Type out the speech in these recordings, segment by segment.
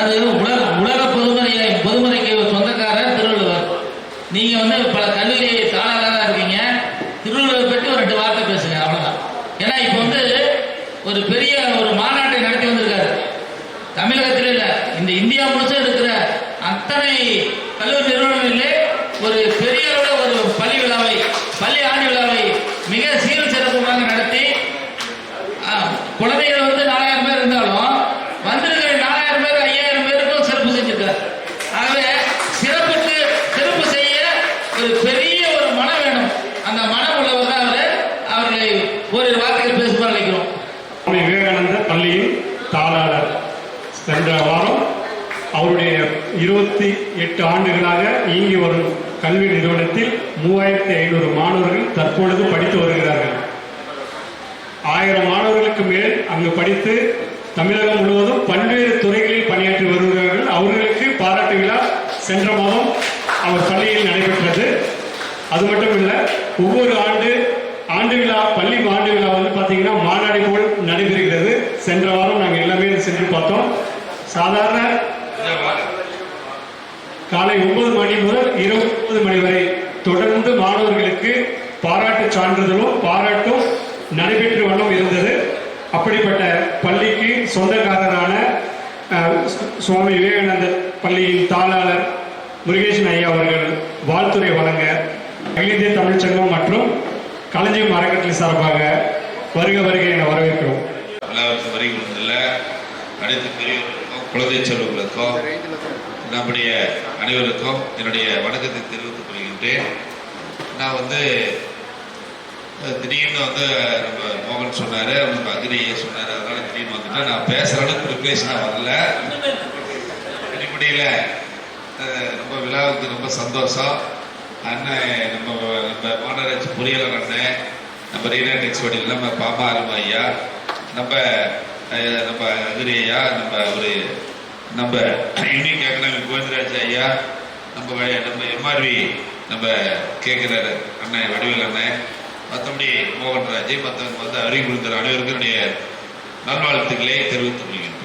அதாவது உலக உலக பொதுமறை பொதுமறைக்கு சொந்தக்காரர் திருவள்ளுவர். நீங்க வந்து பல கல்லூரியை தாளாளராக இருக்கீங்க திருவள்ளுவர் பற்றி ஒரு ரெண்டு வார்த்தை பேசுங்க அவ்வளவுதான் ஏன்னா இப்போ வந்து ஒரு பெரிய ஒரு மாநாட்டை நடத்தி வந்திருக்காரு தமிழகத்தில் இல்ல இந்த இந்தியா முழுசும் இருக்கிற அத்தனை கல்லூரி நிறுவனங்களிலே ஒரு பெரிய அளவுல ஒரு பள்ளி விழாவை பள்ளி ஆண்டு விழாவை மிக சீர் சிறப்புமாக நடத்தி ஆ, குழந்தைகள் வந்து நாலாயிரம் பேர் இருந்தாலும் வந்திருக்கிற நாலாயிரம் பேர் ஐயாயிரம் பேருக்கும் சிறப்பு செஞ்சிருக்காரு ஆகவே சிறப்புக்கு சிறப்பு செய்ய ஒரு பெரிய ஒரு மனம் வேணும் அந்த மனம் உள்ளவர் தான் அவரு அவர்களை ஓரிரு வார்த்தைகள் பேசுமாறு அழைக்கிறோம் சுவாமி விவேகானந்த பள்ளியின் தாளாளர் சென்ற வாரம் அவருடைய இருபத்தி எட்டு ஆண்டுகளாக இயங்கி வரும் கல்வி நிறுவனத்தில் மூவாயிரத்தி ஐநூறு மாணவர்கள் தற்பொழுது படித்து வருகிறார்கள். ஆயிரம் மாணவர்களுக்கு மேல் அங்கு படித்து தமிழகம் முழுவதும் பல்வேறு துறைகளில் பணியாற்றி வருகிறார்கள். அவர்களுக்கு பாராட்டு விழா சென்ற மாதம் அவர் பள்ளியில் நடைபெற்றது. அது மட்டும் இல்ல ஒவ்வொரு ஆண்டு ஆண்டு விழா பள்ளி ஆண்டு விழா வந்து பாத்தீங்கன்னா மாநாடு போல் நடைபெறுகிறது. சென்ற வாரம் நாங்கள் எல்லாமே சென்று பார்த்தோம். சாதாரண காலை ஒன்பது மணி முதல் இருபது மணி வரை தொடர்ந்து மாணவர்களுக்கு பாராட்டு சான்றிதழும் பாராட்டும் நடைபெற்று வண்ணம் இருந்தது. அப்படிப்பட்ட பள்ளிக்கு சொந்தக்காரரான சுவாமி விவேகானந்தர் பள்ளியின் தாளாளர் முருகேசன் ஐயா அவர்கள் வாழ்த்துறை வழங்க அகில இந்திய தமிழ்ச்சங்கம் மற்றும் களஞ்சியம் அறக்கட்டளை சார்பாக வருக வருக என வரவேற்கிறோம். எல்லாருக்கும் வரி அனைத்து பெரியவர்களுக்கும் குழந்தை செல்வங்களுக்கும் நம்முடைய அனைவருக்கும் என்னுடைய வணக்கத்தை தெரிவித்துக் கொள்கின்றேன். நான் வந்து திடீர்னு வந்து நம்ம மோகன் சொன்னாரு நம்ம அக்னியை சொன்னாரு. அதனால திடீர்னு வந்துட்டேன் நான் பேசுற அளவுக்கு ப்ரிப்பரேஷனாக வரல. அடிப்படையில் ரொம்ப விழாவுக்கு ரொம்ப சந்தோஷம். அண்ணன் நம்ம நம்ம மாநகராட்சி பொறியாளர் அண்ணன் நம்ம ரீனாடெக்ஸ் வடிவில் நம்ம பாமா அருமா ஐயா நம்ம நம்ம அகிரி ஐயா நம்ம ஒரு நம்ம யூனிக் எக்கனாமிக் கோவிந்தராஜ் ஐயா? நம்ம நம்ம எம்ஆர்வி நம்ம கேட்குற அண்ணன் வடிவேல் அண்ணன். மற்றபடி மோகன்ராஜ் மற்றவங்க வந்து அறிவு கொடுக்குற அனைவருக்கும் என்னுடைய நல்வாழ்த்துக்களை தெரிவித்துக் கொள்கின்றேன்.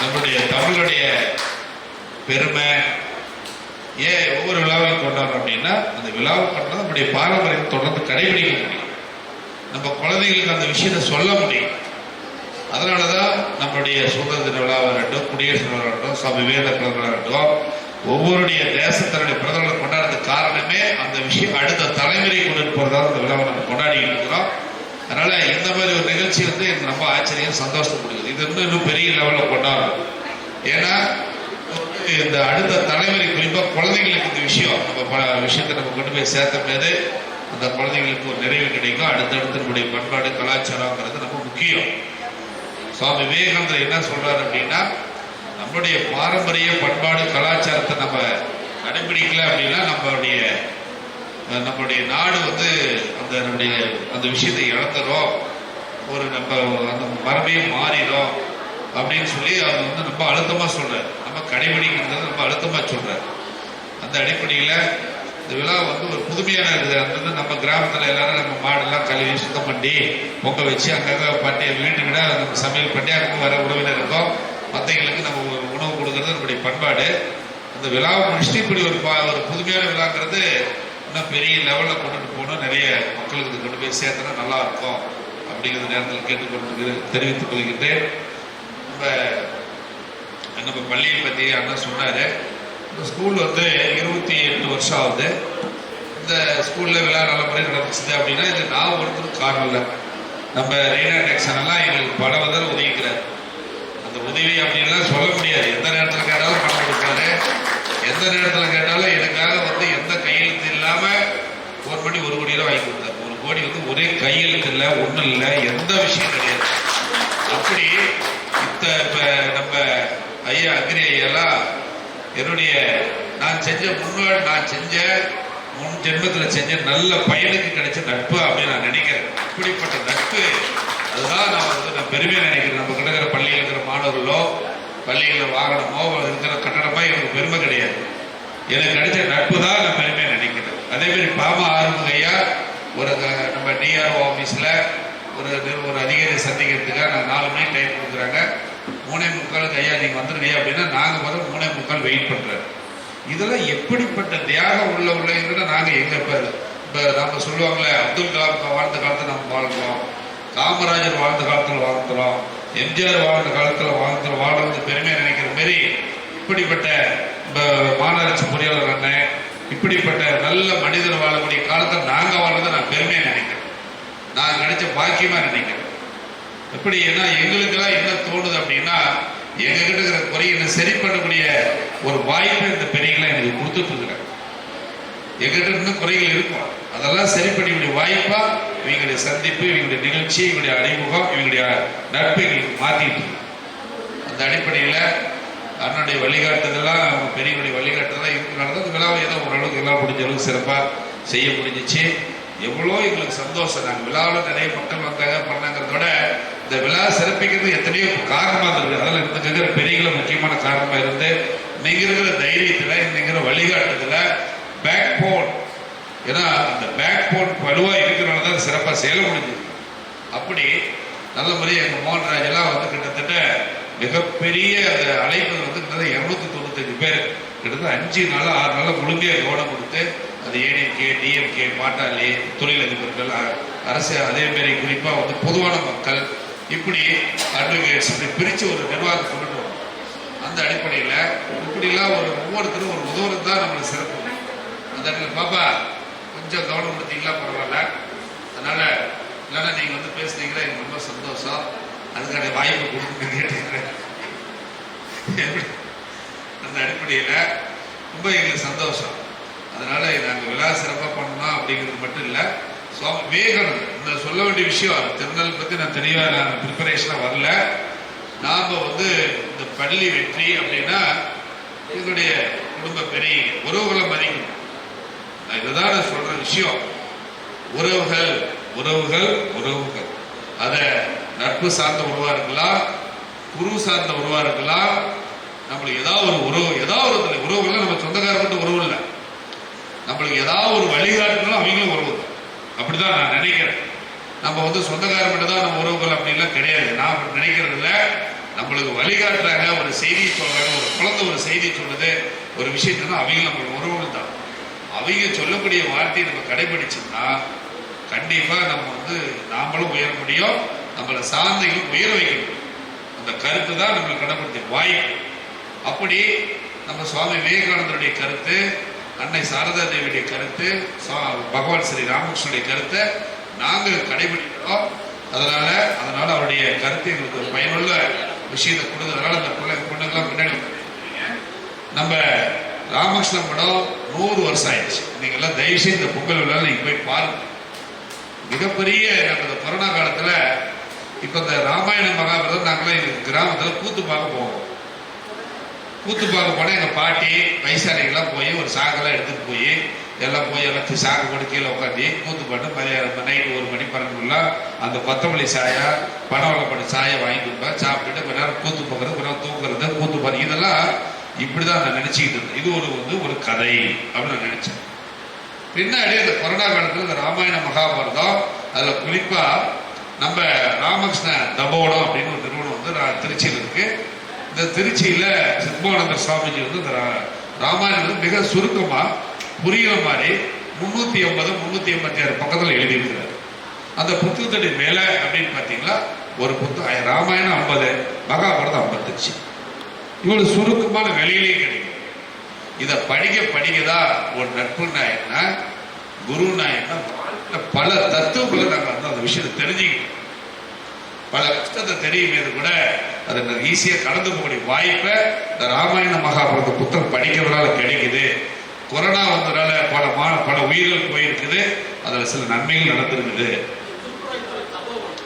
நம்முடைய தமிழுடைய பெருமை ஏன் ஒவ்வொரு விழாவையும் கொண்டாடுறோம் அப்படின்னா அந்த விழாவை கொண்டாட நம்முடைய பாரம்பரியம் தொடர்ந்து கடைபிடிக்க முடியும். நம்ம குழந்தைகளுக்கு அந்த விஷயத்தை சொல்ல முடியும். அதனாலதான் நம்மளுடைய சுதந்திர தின விழாவாக இருக்கட்டும் குடியரசு விழா இருக்கட்டும் சுவாமி விவேகானந்தர் இருக்கட்டும் ஒவ்வொருடைய தேசத்தினுடைய பிரதமர்களை கொண்டாடுறது காரணமே அந்த விஷயம் அடுத்த தலைமுறை கொண்டு போறதால அந்த விழாவை நம்ம கொண்டாடிட்டு இருக்கிறோம். அதனால இந்த மாதிரி ஒரு நிகழ்ச்சி வந்து எனக்கு ரொம்ப ஆச்சரியம் சந்தோஷம் கொடுக்குது. இது வந்து இன்னும் பெரிய லெவலில் கொண்டாடும் ஏன்னா இந்த அடுத்த தலைமுறை குறிப்பாக குழந்தைங்களுக்கு இந்த விஷயம் நம்ம ப விஷயத்தை நம்ம கொண்டு போய் சேர்த்த போது அந்த குழந்தைங்களுக்கு ஒரு நிறைவு கிடைக்கும். அடுத்தடுத்து நம்முடைய பண்பாடு கலாச்சாரங்கிறது ரொம்ப முக்கியம். சுவாமி விவேகானந்தர் என்ன சொல்றாரு அப்படின்னா நம்முடைய பாரம்பரிய பண்பாடு கலாச்சாரத்தை நம்ம கடைபிடிக்கல அப்படின்னா நம்மளுடைய நம்மளுடைய நாடு வந்து அந்த நம்முடைய அந்த விஷயத்தை இழந்துடும் ஒரு நம்ம அந்த மரபே மாறிடும் அப்படின்னு சொல்லி அது வந்து ரொம்ப அழுத்தமா சொல்றாரு. நம்ம கடைபிடிக்கிறது ரொம்ப அழுத்தமா சொல்றாரு. அந்த அடிப்படையில் இந்த விழா வந்து ஒரு புதுமையான இருக்குது அந்தந்த நம்ம கிராமத்துல எல்லாரும் நம்ம மாடெல்லாம் கழுவி சுத்தம் பண்ணி பொங்க வச்சு அங்கங்க பண்ணி வீட்டுக்கிட்ட நம்ம சமையல் பண்ணி அங்கே வர உறவினருக்கும் மற்றவங்களுக்கு நம்ம ஒரு உணவு கொடுக்கறது நம்முடைய பண்பாடு. அந்த விழாவை முடிச்சுட்டு இப்படி ஒரு பா- ஒரு புதுமையான விழாங்கிறது இன்னும் பெரிய லெவலில் கொண்டுட்டு போகணும். நிறைய மக்களுக்கு இது கொண்டு போய் சேர்த்தனா நல்லா இருக்கும் அப்படிங்கிற நேரத்தில் கேட்டுக்கொண்டு தெரிவித்துக் கொள்கின்றேன். நம்ம நம்ம பள்ளியை பற்றி அண்ணா சொன்னார். இந்த ஸ்கூல் வந்து இருபத்தி எட்டு வருஷம் ஆகுது. இந்த ஸ்கூலில் விழா நல்ல முறை நடந்துச்சு அப்படின்னா இது நான் ஒருத்தரும் காரணம் இல்லை. நம்ம ரெய்னா டெக்ஸனெல்லாம் எங்களுக்கு பல முதல் உதவிக்கிறார். அந்த உதவி அப்படின்லாம் சொல்ல முடியாது. எந்த நேரத்தில் கேட்டாலும் பணம் கொடுக்குறாரு எந்த நேரத்தில் கேட்டாலும் எனக்காக வந்து எந்த கையெழுத்து இல்லாமல் ஒரு மணி ஒரு கோடி வாங்கி கொடுத்தாரு. ஒரு கோடி வந்து ஒரே கையெழுத்து இல்லை ஒன்றும் இல்லை எந்த விஷயம் கிடையாது. அப்படி இத்த இப்போ நம்ம ஐயா அக்ரி ஐயெல்லாம் என்னுடைய நான் செஞ்ச முன்னாள் நான் செஞ்ச முன் ஜென்மத்தில் செஞ்ச நல்ல பயனுக்கு கிடைச்ச நட்பு அப்படின்னு நான் நினைக்கிறேன். இப்படிப்பட்ட நட்பு அதுதான் நான் வந்து நான் பெருமையாக நினைக்கிறேன். நம்ம கிடக்கிற பள்ளியில் இருக்கிற மாணவர்களோ பள்ளிகளில் வாகனமோ இருக்கிற கட்டடமோ எனக்கு பெருமை கிடையாது. எனக்கு கிடைச்ச நட்பு தான் நான் பெருமையாக நினைக்கிறேன். அதே மாதிரி பாமா ஆறுமுகையா ஒரு க- நம்ம டிஆர்ஓ ஆஃபீஸில் ஒரு ஒரு அதிகாரி சந்திக்கிறதுக்காக நான் நாலு மணி டைம் கொடுக்குறாங்க. மூணே முக்காலுக்கு ஐயா நீங்கள் வந்துருங்க அப்படின்னா நாங்கள் முதல் மூணே முக்கால் வெயிட் பண்ணுறாரு இதெல்லாம் எப்படிப்பட்ட தியாகம் உள்ள உள்ளவங்கிட்ட நாங்கள் எங்கே இப்போ இப்போ நம்ம சொல்லுவாங்களே அப்துல் கலாம் வாழ்ந்த காலத்தில் நம்ம வாழ்றோம் காமராஜர் வாழ்ந்த காலத்தில் வாழ்ந்துறோம் எம்ஜிஆர் வாழ்ந்த காலத்தில் வாழ்ந்து வாழ்றது பெருமையாக நினைக்கிற மாரி இப்படிப்பட்ட மாநகராட்சி பொறியாளர் அண்ணன் இப்படிப்பட்ட நல்ல மனிதர் வாழக்கூடிய காலத்தில் நாங்கள் வாழ்றதை நான் பெருமையாக நினைக்கிறேன். நான் நினைச்ச பாக்கியமாக நினைக்கிறேன். எப்படி ஏன்னா எங்களுக்கெல்லாம் என்ன தோணுது அப்படின்னா எங்ககிட்ட இருக்கிற குறையை என்ன சரி பண்ணக்கூடிய ஒரு வாய்ப்பை இந்த பெரியங்களை எனக்கு கொடுத்துட்டு இருக்கிறேன் எங்கிட்ட இன்னும் குறைகள் இருக்கும். அதெல்லாம் சரி பண்ணக்கூடிய வாய்ப்பா இவங்களுடைய சந்திப்பு இவங்களுடைய நிகழ்ச்சி இவங்களுடைய அறிமுகம் இவங்களுடைய நட்பு எங்களுக்கு மாத்திட்டு அந்த அடிப்படையில் அண்ணனுடைய வழிகாட்டுதெல்லாம் அவங்க பெரியவங்களுடைய வழிகாட்டுதலாம் இருக்கிறனால தான் விழாவை ஏதோ ஓரளவுக்கு எல்லாம் முடிஞ்ச அளவுக்கு சிறப்பாக செய்ய முடிஞ்சிச்சு. எவ்வளோ எங்களுக்கு சந்தோஷம். நாங்கள் விழாவில் நிறைய மக்கள் வந்தாங்க பண்ணாங்கிறத விட இந்த விழா சிறப்பிக்கிறது எத்தனையோ காரணமாக இருக்குது அதில் இந்த இருக்கிற பெரியகளை முக்கியமான காரணமாக இருந்து இன்னைக்கு இருக்கிற தைரியத்தில் இன்னைங்கிற வழிகாட்டுதல பேக் போன் ஏன்னா அந்த பேக் போன் வலுவாக இருக்கிறனால தான் சிறப்பாக செயல முடிஞ்சது. அப்படி நல்ல முறையாக எங்கள் மோகன்ராஜ் எல்லாம் வந்து கிட்டத்தட்ட மிகப்பெரிய அந்த அழைப்பு வந்து கிட்டத்தட்ட இரநூத்தி தொண்ணூத்தஞ்சு பேர். கிட்டத்தட்ட அஞ்சு நாள் ஆறு நாள் முழுமையாக கவனம் கொடுத்து அது ஏடிஎம்கே டிஎம்கே பாட்டாளி தொழிலதிபர்கள் அரசு அதே மாதிரி குறிப்பாக வந்து பொதுவான மக்கள் இப்படி அட்வொகேட்ஸ் இப்படி பிரித்து ஒரு நிர்வாகம் கொண்டு வரும் அந்த அடிப்படையில் இப்படிலாம் ஒரு ஒவ்வொருத்தரும் ஒரு உதவுறது தான் நம்மளுக்கு சிறப்பு. அந்த இடத்துல பாப்பா கொஞ்சம் கவனம் கொடுத்தீங்களா பரவாயில்ல. அதனால் இல்லைன்னா நீங்கள் வந்து பேசுனீங்களா எனக்கு ரொம்ப சந்தோஷம். அதுக்கான வாய்ப்பு கொடுங்க கேட்டுக்கிறேன். அந்த அடிப்படையில் ரொம்ப எங்களுக்கு சந்தோஷம். அதனால் நாங்கள் விழா சிறப்பாக பண்ணணும் அப்படிங்கிறது மட்டும் இல்லை. வேகணும் விவேகானந்தர் இந்த சொல்ல வேண்டிய விஷயம் திருநெல் பற்றி நான் தெளிவாக நான் ப்ரிப்பரேஷனாக வரல. நாம் வந்து இந்த பள்ளி வெற்றி அப்படின்னா எங்களுடைய குடும்ப பெரிய உறவுகளை மதிக்கணும். நான் இதுதான் நான் சொல்ற விஷயம். உறவுகள் உறவுகள் உறவுகள். அத நட்பு சார்ந்த உறவாக இருக்கலாம் குரு சார்ந்த உறவாக இருக்கலாம். நம்மளுக்கு ஏதாவது ஒரு உறவு ஏதாவது ஒரு உறவுகள் நம்ம சொந்தக்காரர்கிட்ட உறவு இல்லை. நம்மளுக்கு ஏதாவது ஒரு வழிகாட்டுகளும் அவங்களும் உறவு தான். அப்படிதான் நான் நினைக்கிறேன். நம்ம வந்து சொந்தக்காரர் மட்டும் தான் நம்ம உறவுகள் அப்படின்லாம் கிடையாது. நான் அப்படி நினைக்கிறது நம்மளுக்கு வழிகாட்டுறாங்க ஒரு செய்தி சொல்றாங்க ஒரு குழந்தை ஒரு செய்தி சொல்லுது ஒரு விஷயத்தான் அவங்க நம்மளோட உறவுகள் தான். அவங்க சொல்லக்கூடிய வார்த்தையை நம்ம கடைபிடிச்சோம்னா கண்டிப்பா நம்ம வந்து நாமளும் உயர முடியும் நம்மளை சார்ந்தையும் உயர வைக்க முடியும் அந்த கருத்து தான் நம்மளுக்கு கடைபிடித்த வாய்ப்பு. அப்படி நம்ம சுவாமி விவேகானந்தருடைய கருத்து அன்னை சாரதா தேவியுடைய கருத்து பகவான் ஸ்ரீ ராமகிருஷ்ணனுடைய கருத்தை நாங்கள் கடைபிடிக்கிறோம். அதனால அதனால அவருடைய கருத்து எங்களுக்கு ஒரு பயனுள்ள விஷயத்தை கொடுத்ததுனால அந்த பிள்ளை பொண்ணுங்களாம் முன்னாடி நம்ம ராமகிருஷ்ண படம் நூறு வருஷம் ஆயிடுச்சு. நீங்க எல்லாம் தயவு செய்து இந்த பொங்கல் விழா நீங்க போய் பாருங்க. மிகப்பெரிய நம்ம இந்த கொரோனா காலத்துல இப்ப இந்த ராமாயண மகாபாரதம் நாங்களாம் எங்கள் கிராமத்துல கூத்து பார்க்க போவோம். கூத்து பார்க்க போனால் எங்கள் பாட்டி வயசாளிகள்லாம் போய் ஒரு சாங்கெல்லாம் எடுத்துகிட்டு போய் எல்லாம் போய் எல்லாத்தையும் சாக்கு போட்டு கீழே உட்காந்து கூத்து பாட்டு மதியானம் நைட்டு ஒரு மணி பன்னெண்டுலாம் அந்த கொத்தமல்லி சாயா பனவளப்பட்டு சாயை வாங்கி கொடுப்பேன் சாப்பிட்டுட்டு கொஞ்ச நேரம் கூத்து பார்க்கறது கொஞ்ச நேரம் தூக்குறது கூத்து பாரு இதெல்லாம் இப்படிதான் நான் நினச்சிக்கிட்டு இருந்தேன். இது ஒரு வந்து ஒரு கதை அப்படின்னு நான் நினச்சேன். பின்னாடி அந்த கொரோனா காலத்தில் இந்த ராமாயண மகாபாரதம் அதில் குறிப்பாக நம்ம ராமகிருஷ்ண தபோடம் அப்படின்னு ஒரு நிறுவனம் வந்து நான் திருச்சியில் இருக்குது இந்த திருச்சியில சித்மானந்தர் சுவாமிஜி வந்து இந்த ரா- ராமாயணம் வந்து மிக சுருக்கமா புரியுற மாதிரி முன்னூத்தி ஐம்பது முன்னூத்தி எண்பத்தி ஆறு பக்கத்துல எழுதியிருக்கிறார். அந்த புத்தகத்தடி மேல அப்படின்னு பாத்தீங்களா ஒரு புத்தகம் ராமாயணம் ஐம்பது மகாபாரதம் ஐம்பத்தஞ்சு. இவ்வளவு சுருக்கமான வெளியிலேயே கிடைக்கும். இத படிக்க படிக்கதான் ஒரு நட்புனா என்ன? குருனா என்ன? பல தத்துவங்களை நாங்க வந்து அந்த விஷயத்தை தெரிஞ்சுக்கிட்டோம். பல கஷ்டத்தை தெரியும் கூட அதை ஈஸியாக கடந்து போகக்கூடிய வாய்ப்பை இந்த ராமாயண மகாபாரத புத்தகம் படிக்கிறதுனால கிடைக்குது. கொரோனா வந்ததுனால பல மா பல உயிர்கள் போயிருக்குது. அதில் சில நன்மைகள் நடந்திருக்குது.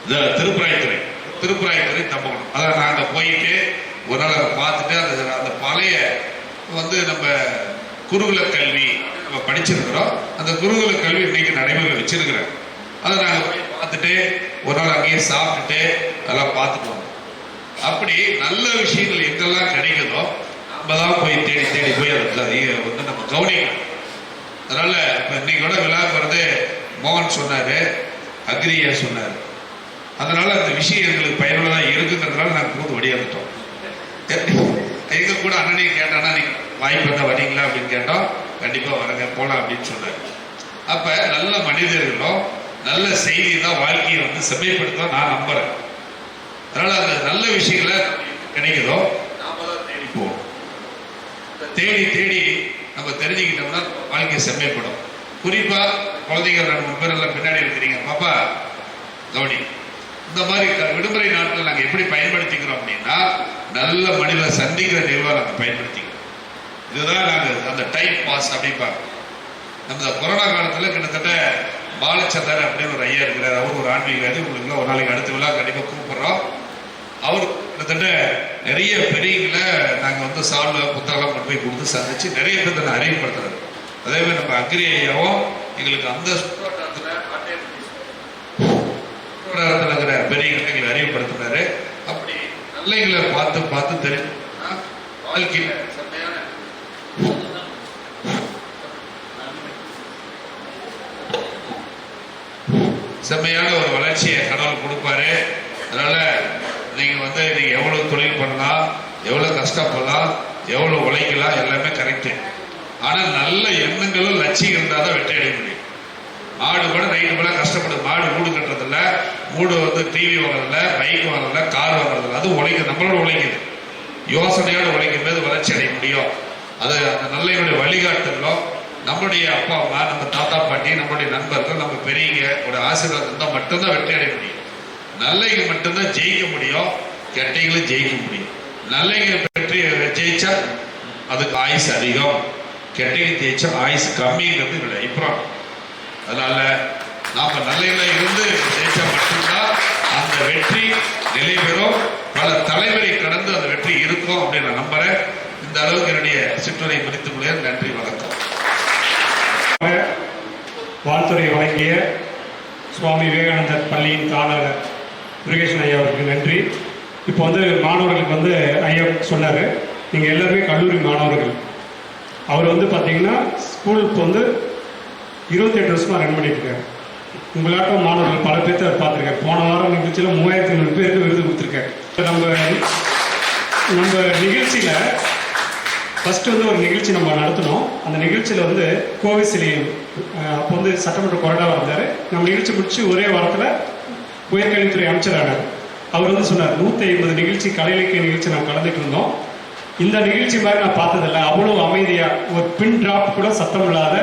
இந்த திருப்புராய்த்துறை திருப்புராய்த்துறை தம்பகம் அதை நாங்கள் போயிட்டு ஒரு நாள் அதை பார்த்துட்டு அந்த அந்த பழைய வந்து நம்ம குருகுல கல்வி நம்ம படிச்சிருக்கிறோம். அந்த குருகுல கல்வி இன்னைக்கு நடைமுறை வச்சிருக்கிறேன். அதை நாங்கள் போய் பார்த்துட்டு ஒரு நாள் அங்கேயே சாப்பிட்டுட்டு அதெல்லாம் பார்த்துட்டு வந்தோம். அப்படி நல்ல விஷயங்கள் எங்கெல்லாம் கிடைக்குதோ நம்ம தான் போய் தேடி தேடி போய் அதை வந்து நம்ம கவனிக்கணும். அதனால இப்ப கூட விழா வருது மோகன் சொன்னாரு அக்ரியா சொன்னாரு. அதனால அந்த விஷயம் எங்களுக்கு பயனுள்ளதாக இருக்குங்கிறதுனால நாங்கள் போது வழியாந்துட்டோம் எங்க கூட அண்ணனையும் கேட்டானா நீங்கள் வாய்ப்பு இருந்தா வரீங்களா அப்படின்னு கேட்டோம். கண்டிப்பா வரங்க போலாம் அப்படின்னு சொன்னாரு. அப்ப நல்ல மனிதர்களும் நல்ல செய்தி தான் வாழ்க்கையை வந்து செம்மைப்படுத்த நான் நம்புறேன். அதனால அந்த நல்ல விஷயங்களை கிடைக்குதோ நாம தான் தேடி போவோம். தேடி தேடி நம்ம தெரிஞ்சுக்கிட்டோம்னா வாழ்க்கை செம்மைப்படும். குறிப்பா குழந்தைங்க ரெண்டு மூணு பேர் எல்லாம் பின்னாடி இருக்கிறீங்க. பாப்பா தோனி இந்த மாதிரி விடுமுறை நாட்கள் நாங்கள் எப்படி பயன்படுத்திக்கிறோம் அப்படின்னா நல்ல மனிதர் சந்திக்கிற நிகழ்வாக நாங்கள் பயன்படுத்திக்கிறோம். இதுதான் நாங்கள் அந்த டைம் பாஸ் அப்படிப்பாங்க நம்ம கொரோனா காலத்தில் கிட்டத்தட்ட பாலச்சந்தர் அப்படின்னு ஒரு ஐயா இருக்கிறார். அவர் ஒரு ஆன்மீகவாதி உங்களுக்கு ஒரு நாளைக்கு அடுத்த விழா கண்டிப்பாக கூப்பிடுறோம். அவர் கிட்டத்தட்ட நிறைய பெரியங்களை நாங்கள் வந்து சால்வ புத்தகம் கொண்டு போய் கொடுத்து சந்திச்சு நிறைய பேர் அதை அறிவுப்படுத்துறாரு அதே மாதிரி நம்ம அக்ரி ஐயாவும் எங்களுக்கு அந்த சுற்றுவட்டாரத்தில் இருக்கிற பெரியங்களை எங்களை அறிமுகப்படுத்தினாரு அப்படி நல்லைகளை பார்த்து பார்த்து தெரிஞ்சு வாழ்க்கையில் செம்மையான ஒரு வளர்ச்சியை கடவுள் கொடுப்பாரு. அதனால நீங்க வந்து நீங்க எவ்வளவு தொழில் பண்ணலாம் எவ்வளவு கஷ்டப்படலாம் எவ்வளவு உழைக்கலாம் எல்லாமே கரெக்டு ஆனா நல்ல எண்ணங்களும் லட்சியம் இருந்தால் தான் வெற்றி அடைய முடியும். மாடு கூட நைட்டு கூட கஷ்டப்படுது மாடு மூடு கட்டுறதில்ல மூடு வந்து டிவி வாங்குறதில்ல பைக் வாங்குறதில்ல கார் வாங்குறதில்ல. அது உழைக்குது நம்மளோட உழைக்குது. யோசனையோட உழைக்கும் போது வளர்ச்சி அடைய முடியும். அது அந்த நல்லையுடைய வழிகாட்டுதலும் நம்முடைய அப்பா அம்மா நம்ம தாத்தா பாட்டி நம்முடைய நண்பர்கள் நம்ம பெரியவங்க ஒரு ஆசீர்வாதம் இருந்தால் மட்டும்தான் வெற்றி அடைய முடியும். நல்லைங்க மட்டும்தான் ஜெயிக்க முடியும் கெட்டைகளும் ஜெயிக்க முடியும். நல்லைங்க வெற்றி ஜெயிச்சா அதுக்கு ஆயுசு அதிகம் கெட்டைங்க ஜெயிச்சா ஆயுசு கம்மிங்கிறது இல்லை இப்போ அதனால நாம நல்லையில இருந்து ஜெயிச்சா மட்டும்தான் அந்த வெற்றி நிலை பெறும். பல தலைவரை கடந்து அந்த வெற்றி இருக்கும் அப்படின்னு நான் நம்புறேன். இந்த அளவுக்கு என்னுடைய சிற்றுரை முடித்துக் கொள்கிறேன் நன்றி வணக்கம். வாழ்த்துறை வழங்கிய சுவாமி விவேகானந்தர் பள்ளியின் தாளர் முருகேசன் ஐயா அவருக்கு நன்றி. இப்போ வந்து மாணவர்களுக்கு வந்து ஐயா சொன்னார். நீங்கள் எல்லாருமே கல்லூரி மாணவர்கள். அவர் வந்து பார்த்தீங்கன்னா ஸ்கூல் இப்போ வந்து இருபத்தெட்டு வருஷமாக ரன் பண்ணியிருக்கேன் உங்களாட்டம் மாணவர்கள் பல பேர்த்த அவர் பார்த்துருக்காரு. போன வாரம் நிகழ்ச்சியில் மூவாயிரத்தி ஐநூறு பேருக்கு விருது கொடுத்துருக்காரு. நம்ம நம்ம நிகழ்ச்சியில் ஃபர்ஸ்ட் வந்து ஒரு நிகழ்ச்சி நம்ம நடத்தினோம். அந்த நிகழ்ச்சியில் வந்து கோவிசிலியம் அப்போ வந்து சட்டமன்ற கொறடாவாக இருந்தார் நம்ம நிகழ்ச்சி முடிச்சு ஒரே வாரத்தில் உயர்கல்வித்துறை அமைச்சரானார் அவர் வந்து சொன்னார் நூற்றி ஐம்பது நிகழ்ச்சி கலை இலக்கிய நிகழ்ச்சி நாம் கலந்துட்டு இருந்தோம். இந்த நிகழ்ச்சி மாதிரி நான் பார்த்ததில்ல. அவ்வளவு அமைதியாக ஒரு பின் டிராப் கூட சத்தம் இல்லாத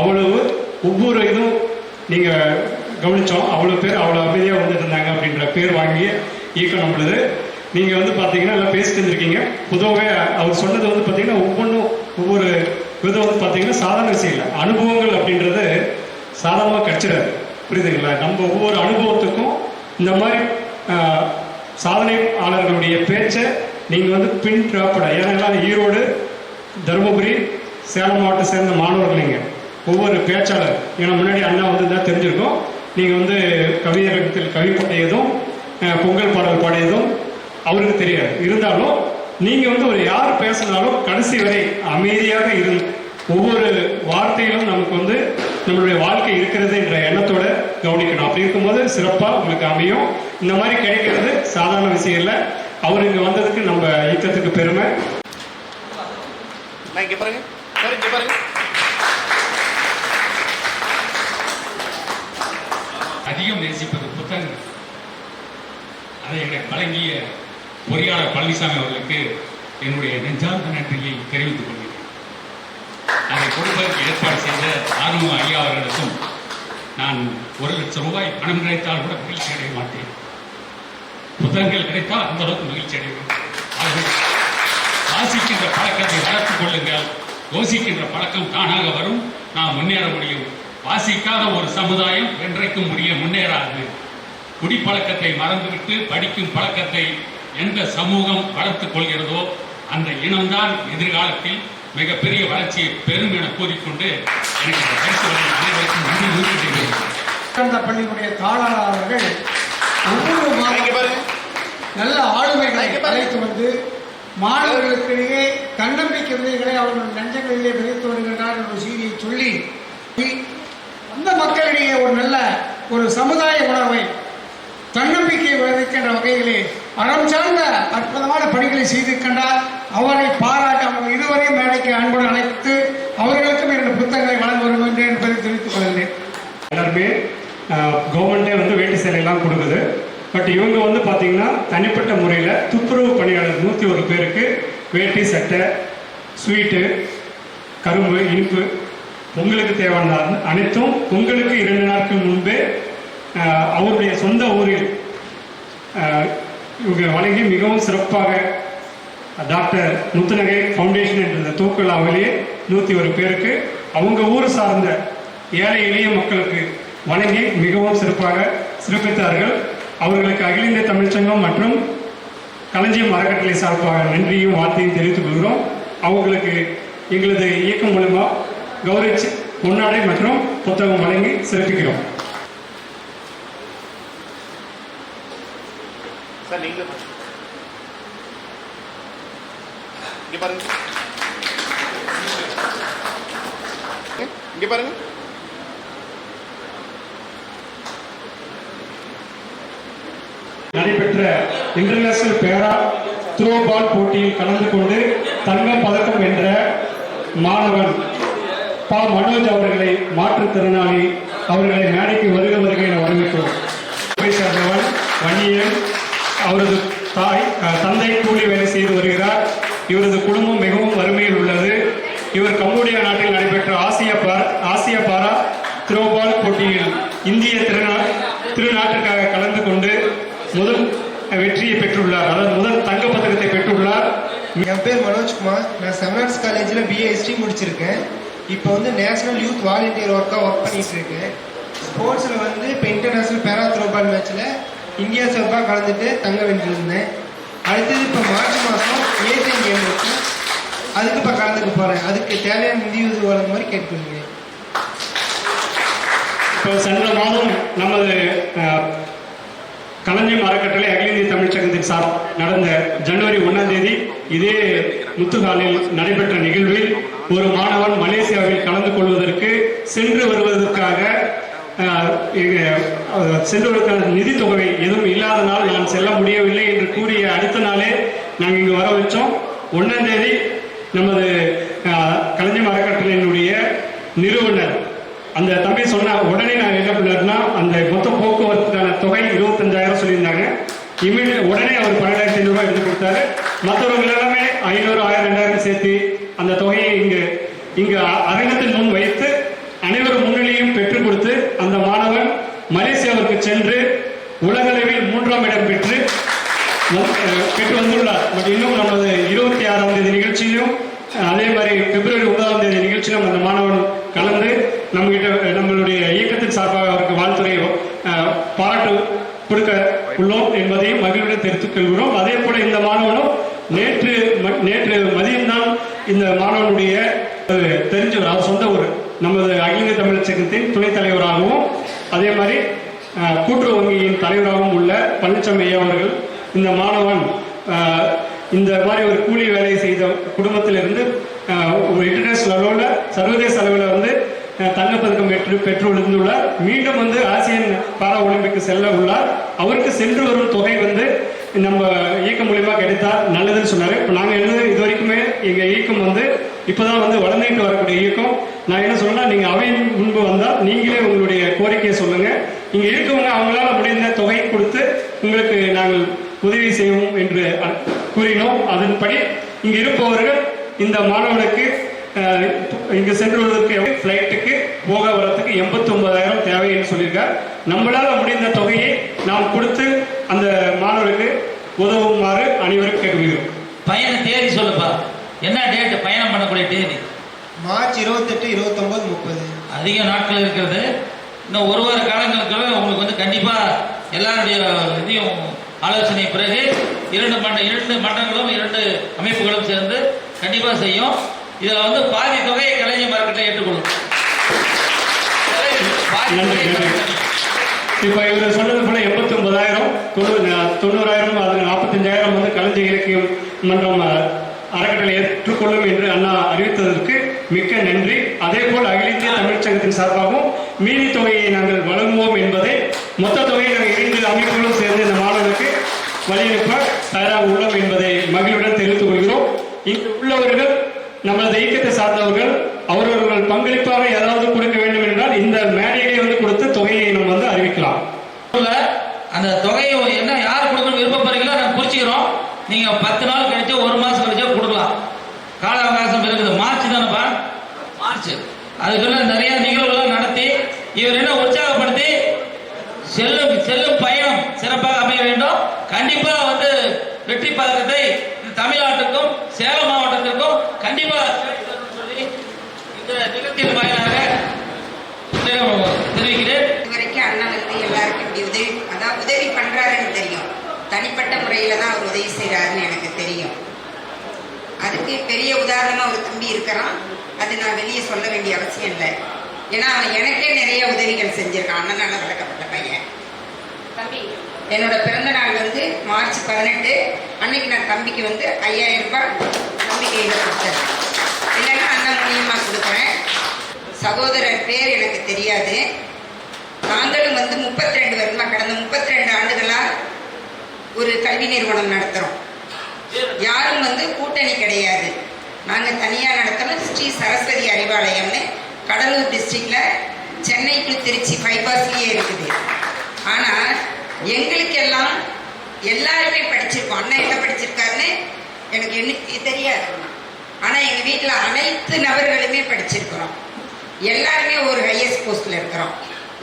அவ்வளவு ஒவ்வொரு இதுவும் நீங்கள் கவனிச்சோம். அவ்வளோ பேர் அவ்வளோ அமைதியாக வந்துட்டு இருந்தாங்க அப்படின்ற பேர் வாங்கி இயக்கம் நம்மளுது. நீங்கள் வந்து பார்த்தீங்கன்னா எல்லாம் பேசிட்டு இருந்திருக்கீங்க. பொதுவாகவே அவர் சொன்னது வந்து பார்த்தீங்கன்னா ஒவ்வொன்றும் ஒவ்வொரு விதம் வந்து பார்த்தீங்கன்னா சாதாரண விஷயம் இல்லை. அனுபவங்கள் அப்படின்றது சாதாரணமாக கிடைச்சிடாது. புரியுதுங்களா? நம்ம ஒவ்வொரு அனுபவத்துக்கும் இந்த மாதிரி சாதனையாளர்களுடைய பேச்சை நீங்கள் வந்து பின் ட்ராப்பட ஏன்னா ஈரோடு தருமபுரி சேலம் மாவட்டம் சேர்ந்த மாணவர்கள் நீங்கள் ஒவ்வொரு பேச்சாளர். ஏன்னா முன்னாடி அண்ணா வந்து தான் தெரிஞ்சிருக்கோம். நீங்கள் வந்து கவியரங்கத்தில் கவி பாடியதும் பொங்கல் பாடல் பாடியதும் அவருக்கு தெரியாது. இருந்தாலும் நீங்கள் வந்து ஒரு யார் பேசினாலும் கடைசி வரை அமைதியாக இருந்து ஒவ்வொரு வார்த்தையிலும் நமக்கு வந்து நம்மளுடைய வாழ்க்கை இருக்கிறது என்ற எண்ணத்தோட கவனிக்கணும். அப்படி இருக்கும்போது சிறப்பாக உங்களுக்கு அமையும். இந்த மாதிரி கிடைக்கிறது சாதாரண விஷயம் இல்லை. அவர் இங்கே வந்ததுக்கு நம்ம இயக்கத்துக்கு பெருமை. நான் இங்க பாருங்க. சார் இங்க பாருங்க. அதிகம் நேசிப்பது புத்தகங்கள். அதை எனக்கு வழங்கிய பொறியாளர் பழனிசாமி அவர்களுக்கு என்னுடைய நெஞ்சார்ந்த நன்றியை தெரிவித்துக் கொள்கிறேன். அதை கொடுப்பதற்கு ஏற்பாடு செய்த ஆர்வம் ஐயா அவர்களுக்கும் நான் ஒரு லட்சம் ரூபாய் பணம் கிடைத்தால் கூட மகிழ்ச்சி அடைய மாட்டேன். புத்தகங்கள் கிடைத்தால் அந்த அளவுக்கு மகிழ்ச்சி அடைவேன் ஆகவே வாசிக்கின்ற பழக்கத்தை வளர்த்துக் கொள்ளுங்கள். யோசிக்கின்ற பழக்கம் தானாக வரும். நாம் முன்னேற முடியும். வாசிக்காத ஒரு சமுதாயம் என்றைக்கும் முடிய முன்னேறாது. குடிப்பழக்கத்தை மறந்துவிட்டு படிக்கும் பழக்கத்தை எந்த சமூகம் வளர்த்துக் கொள்கிறதோ அந்த இனம்தான் எதிர்காலத்தில் மிகப்பெரிய வளர்ச்சியை பெறும் என கூறிக்கொண்டு எனக்கு இந்த பரிசு வழங்கிய அனைவருக்கும் நன்றி. அந்த பள்ளியினுடைய தாளாளர் அவர்கள் அபூர்வமாக இங்க பாருங்க நல்ல ஆளுமைகளை. அழைத்து வந்து மாணவர்களுக்கிடையே தன்னம்பிக்கை விதைகளை அவர்கள் நெஞ்சங்களிலே விதைத்து வருகின்றார் என்ற ஒரு செய்தியை சொல்லி அந்த மக்களிடையே ஒரு நல்ல ஒரு சமுதாய உணர்வை தன்னம்பிக்கை விதைக்கின்ற வகையிலே அறம் சார்ந்த அற்புதமான பணிகளை செய்திருக்கின்றார் அவரை பாராட்ட அவர் இருவரையும் மேடைக்கு அன்புடன் அழைத்து அவர்களுக்கும் இரண்டு புத்தகங்களை வழங்க வேண்டும் என்பதை தெரிவித்துக் கொள்கிறேன் எல்லாருமே கவர்மெண்ட்டே வந்து வேட்டி சேலையெல்லாம் கொடுக்குது. பட் இவங்க வந்து பார்த்தீங்கன்னா தனிப்பட்ட முறையில் துப்புரவு பணியாளர் நூற்றி ஒரு பேருக்கு வேட்டி சட்டை ஸ்வீட்டு கரும்பு இனிப்பு பொங்கலுக்கு தேவையான அனைத்தும் பொங்கலுக்கு இரண்டு நாட்கள் முன்பே அவருடைய சொந்த ஊரில் இவங்க வழங்கி மிகவும் சிறப்பாக டாக்டர் முத்துநகை ஃபவுண்டேஷன் என்ற இந்த தூக்கு நூற்றி ஒரு பேருக்கு அவங்க ஊர் சார்ந்த ஏழை எளிய மக்களுக்கு வழங்கி மிகவும் சிறப்பாக சிறப்பித்தார்கள். அவர்களுக்கு அகில இந்திய தமிழ்ச்சங்கம் மற்றும் களஞ்சியம் அறக்கட்டளை சார்பாக நன்றியும் வாழ்த்தையும் தெரிவித்துக் கொள்கிறோம். அவங்களுக்கு எங்களது இயக்கம் மூலமா கௌரவிச்சு பொன்னாடை மற்றும் புத்தகம் வழங்கி சிறப்பிக்கிறோம். நீங்க இங்க பாருங்க. இங்க பாருங்க. நடைபெற்ற இன்டர்நேஷனல் பேரா த்ரோ பால் போட்டியில் கலந்து கொண்டு தங்க பதக்கம் வென்ற மாணவன் பா. மனோஜ் அவர்களை மாற்றுத்திறனாளி அவர்களை மேடைக்கு வருக வருகை என வரவேற்கிறோம். சார்ந்தவன் வன்னியன் அவரது தாய் தந்தை கூலி வேலை செய்து வருகிறார். இவரது குடும்பம் மிகவும் வறுமையில் உள்ளது. இவர் கம்போடியா நாட்டில் நடைபெற்ற ஆசிய ஆசிய பாரா த்ரோபால் போட்டியில் இந்திய திருநா திருநாட்டுக்காக கலந்து கொண்டு முதல் வெற்றியை பெற்றுள்ளார். அதாவது முதல் தங்க பதக்கத்தை பெற்றுள்ளார். என் பேர் மனோஜ்குமார். நான் செவன்ஸ் காலேஜில் பிஏ ஹிஸ்ட்ரி முடிச்சிருக்கேன். இப்போ வந்து நேஷனல் யூத் வாலண்டியர் ஒர்க்காக ஒர்க் பண்ணிட்டு இருக்கேன். ஸ்போர்ட்ஸில் வந்து இப்போ இன்டர்நேஷனல் பேரா த்ரோபால் மேட்ச்சில் இந்தியா சார்பாக கலந்துட்டு தங்க வென்றிருந்தேன். அடுத்தது இப்போ மார்ச் மாதம் ஏசியன் கேம் இருக்கு. அதுக்கு இப்போ கலந்துக்க போகிறேன் அதுக்கு தேவையான நிதியுதவி வழங்கும் மாதிரி கேட்டுக்கொள்கிறேன். இப்போ சென்ற மாதம் நமது கலைஞர் அறக்கட்டளை அகில இந்திய தமிழ்ச்சங்கத்தின் சார் நடந்த ஜனவரி ஒன்றாம் தேதி இதே முத்துகாலில் நடைபெற்ற நிகழ்வில் ஒரு மாணவன் மலேசியாவில் கலந்து கொள்வதற்கு சென்று வருவதற்காக செல்வதற்கான சென்று நிதி தொகை எதுவும் இல்லாதனால் நான் செல்ல முடியவில்லை என்று கூறிய அடுத்த நாளே நாங்கள் இங்கு வர வச்சோம். ஒன்றாம் தேதி நமது கலைஞர் அறக்கட்டளையினுடைய நிறுவனர் அந்த தம்பி சொன்ன உடனே நான் என்ன பண்ணாருன்னா அந்த மொத்த போக்குவரத்துக்கான தொகை இருபத்தஞ்சாயிரம் சொல்லியிருந்தாங்க. இமீடியட் உடனே அவர் பன்னெண்டாயிரத்தி ஐநூறுரூவா எடுத்து கொடுத்தாரு. மற்றவர்கள் எல்லாமே ஐநூறு ஆயிரம் ரெண்டாயிரம் சேர்த்து அந்த தொகையை இங்கு இங்கு அரங்கத்தின் முன் வைத்து அனைவரும் முன்னிலையும் பெற்றுக் கொடுத்து அந்த மாணவன் மலேசியாவிற்கு சென்று உலகளவில் மூன்றாம் இடம் பெற்று பெற்று வந்துள்ளார். பட் இன்னும் நமது இருபத்தி ஆறாம் தேதி நிகழ்ச்சியிலும் அதே மாதிரி பிப்ரவரி ஒன்பதாம் தேதி நிகழ்ச்சியிலும் அந்த மாணவன் கலந்து நம்மகிட்ட நம்மளுடைய இயக்கத்தின் சார்பாக அவருக்கு வாழ்த்துறை பாராட்டு கொடுக்க உள்ளோம் என்பதையும் மகிழ்வுடன் தெரிவித்துக் கொள்கிறோம். அதே போல இந்த மாணவனும் நேற்று நேற்று மதியம்தான் இந்த மாணவனுடைய தெரிஞ்சவர் அவர் சொந்த ஊர். நமது அகில தமிழ் சங்கத்தின் துணைத் தலைவராகவும் அதே மாதிரி கூட்டுறவு வங்கியின் தலைவராகவும் உள்ள பழனிசாமி ஐயா அவர்கள் இந்த மாணவன் இந்த மாதிரி ஒரு கூலி வேலையை செய்த குடும்பத்திலிருந்து ஒரு இன்டர்நேஷனல் அளவில் சர்வதேச அளவில் வந்து தங்கப்பதக்கம் பெற்று பெற்று விழுந்துள்ளார் மீண்டும் வந்து ஆசியன் பாரா ஒலிம்பிக்கு செல்ல உள்ளார். அவருக்கு சென்று வரும் தொகை வந்து நம்ம இயக்கம் மூலியமா கிடைத்தா நல்லதுன்னு சொன்னார். இப்போ நாங்கள் என்ன இது வரைக்குமே எங்கள் இயக்கம் வந்து இப்போதான் வந்து வளர்ந்துகிட்டு வரக்கூடிய இயக்கம். நான் என்ன சொல்றேன்னா நீங்க அவையின் முன்பு வந்தால் நீங்களே உங்களுடைய கோரிக்கையை சொல்லுங்க. இங்க இருக்கவங்க அவங்களால முடிந்த தொகை கொடுத்து உங்களுக்கு நாங்கள் உதவி செய்வோம் என்று கூறினோம். அதன்படி இங்கு இருப்பவர்கள் இந்த மாணவனுக்கு இங்கு சென்று வருவதற்கு போக வரத்துக்கு எண்பத்தி ஒன்பதாயிரம் தேவை என்று சொல்லியிருக்கார். நம்மளால முடிந்த தொகையை நாம் கொடுத்து அந்த மாணவருக்கு உதவுமாறு அனைவரும் கேட்கிறோம் பயண தேதி சொல்லுப்பா. என்ன டேட் பயணம் பண்ணக்கூடிய தேதி? மார்ச் இருபத்தெட்டு இருபத்தொம்போது முப்பது. அதிக நாட்கள் இருக்கிறது. இன்னும் ஒரு வார காலங்களுக்கு உங்களுக்கு வந்து கண்டிப்பா எல்லாருடைய இதையும் ஆலோசனை பிறகு இரண்டு மண்ட இரண்டு மன்றங்களும் இரண்டு அமைப்புகளும் சேர்ந்து கண்டிப்பா செய்யும். இதுல வந்து பாதி தொகையை கலைஞர் மார்க்கெட்டை ஏற்றுக்கொள்ளும். இப்ப இவர் சொன்னது போல எண்பத்தி ஒன்பதாயிரம் தொண்ணூறாயிரம் அது நாற்பத்தஞ்சாயிரம் வந்து கலைஞர் இலக்கியம் மன்றம் அறக்கட்டளை ஏற்றுக்கொள்ளும் என்று அண்ணா அறிவித்ததற்கு மிக்க நன்றி. அதே போல் அகில இந்திய தமிழ்ச்சங்கத்தின் சார்பாகவும் மீதி தொகையை நாங்கள் வழங்குவோம் என்பதை மொத்த தொகையை நாங்கள் இரண்டு அமைப்புகளும் சேர்ந்து இந்த மாணவர்களுக்கு வழியனுப்ப தயாராக உள்ளோம் என்பதை மகிழ்வுடன் தெரிவித்துக் கொள்கிறோம். இங்கு உள்ளவர்கள் நமது இயக்கத்தை சார்ந்தவர்கள் அவரவர்கள் பங்களிப்பாக ஏதாவது கொடுக்க வேண்டும் என்றால் இந்த மேடையை வந்து கொடுத்து தொகையை நம்ம வந்து அறிவிக்கலாம். அந்த தொகையை என்ன யார் கொடுக்கணும் விருப்பப்படுறீங்களோ நாங்கள் குறிச்சிக்கிறோம். நீங்க பத்து நாள் கழிச்சோ ஒரு மாசம் கழிச்சோ கொடுக்கலாம் கால அவகாசம் இருக்குது மார்ச் தானேப்பா மார்ச் அதுக்குள்ள நிறைய நிகழ்வுகள் நடத்தி இவர் என்ன உற்சாகப்படுத்தி செல்லும் செல்லும் பயணம் சிறப்பாக அமைய வேண்டும். கண்டிப்பா வந்து வெற்றி பதக்கத்தை இந்த தமிழ்நாட்டுக்கும் சேலம் மாவட்டத்திற்கும் கண்டிப்பா சொல்லி இந்த நிகழ்ச்சியின் வாயிலாக தெரிவிக்கிறேன். இது வரைக்கும் அண்ணன் வந்து எல்லாருக்கும் இப்படி உதவி அதான் உதவி பண்றாருன்னு தெரியும். தனிப்பட்ட முறையில தான் அவர் உதவி செய்யறாருன்னு எனக்கு தெரியும். அதுக்கு பெரிய உதாரணமா ஒரு தம்பி இருக்கிறான். அது நான் வெளியே சொல்ல வேண்டிய அவசியம் இல்லை. ஏன்னா அவன் எனக்கே நிறைய உதவிகள் செஞ்சிருக்கான். அண்ணனால வளர்க்கப்பட்ட பையன். தம்பி. என்னோட பிறந்த நாள் வந்து மார்ச் பதினெட்டு. அன்னைக்கு நான் தம்பிக்கு வந்து ஐயாயிரம் ரூபாய் தம்பி கையில் கொடுத்தேன். இல்லைன்னா அண்ணன் மூலியமா கொடுக்குறேன். சகோதரர் பேர் எனக்கு தெரியாது. நாங்களும் வந்து 32 ரெண்டு வருமா கடந்த 32 ரெண்டு ஆண்டுகளா ஒரு கல்வி நிறுவனம் நடத்துறோம். யாரும் வந்து கூட்டணி கிடையாது. நாங்கள் தனியாக நடத்தணும் ஸ்ரீ சரஸ்வதி அறிவாலயம்னு கடலூர் டிஸ்ட்ரிக்டில் சென்னை டு திருச்சி பைபாஸ்லேயே இருக்குது. ஆனால் எங்களுக்கெல்லாம் எல்லாருமே படிச்சிருக்கோம். அண்ணன் என்ன படிச்சிருக்காருன்னு எனக்கு என்ன தெரியாது. ஆனால் எங்கள் வீட்டில் அனைத்து நபர்களுமே படிச்சிருக்கிறோம். எல்லாருமே ஒரு ஹையஸ்ட் போஸ்டில் இருக்கிறோம்.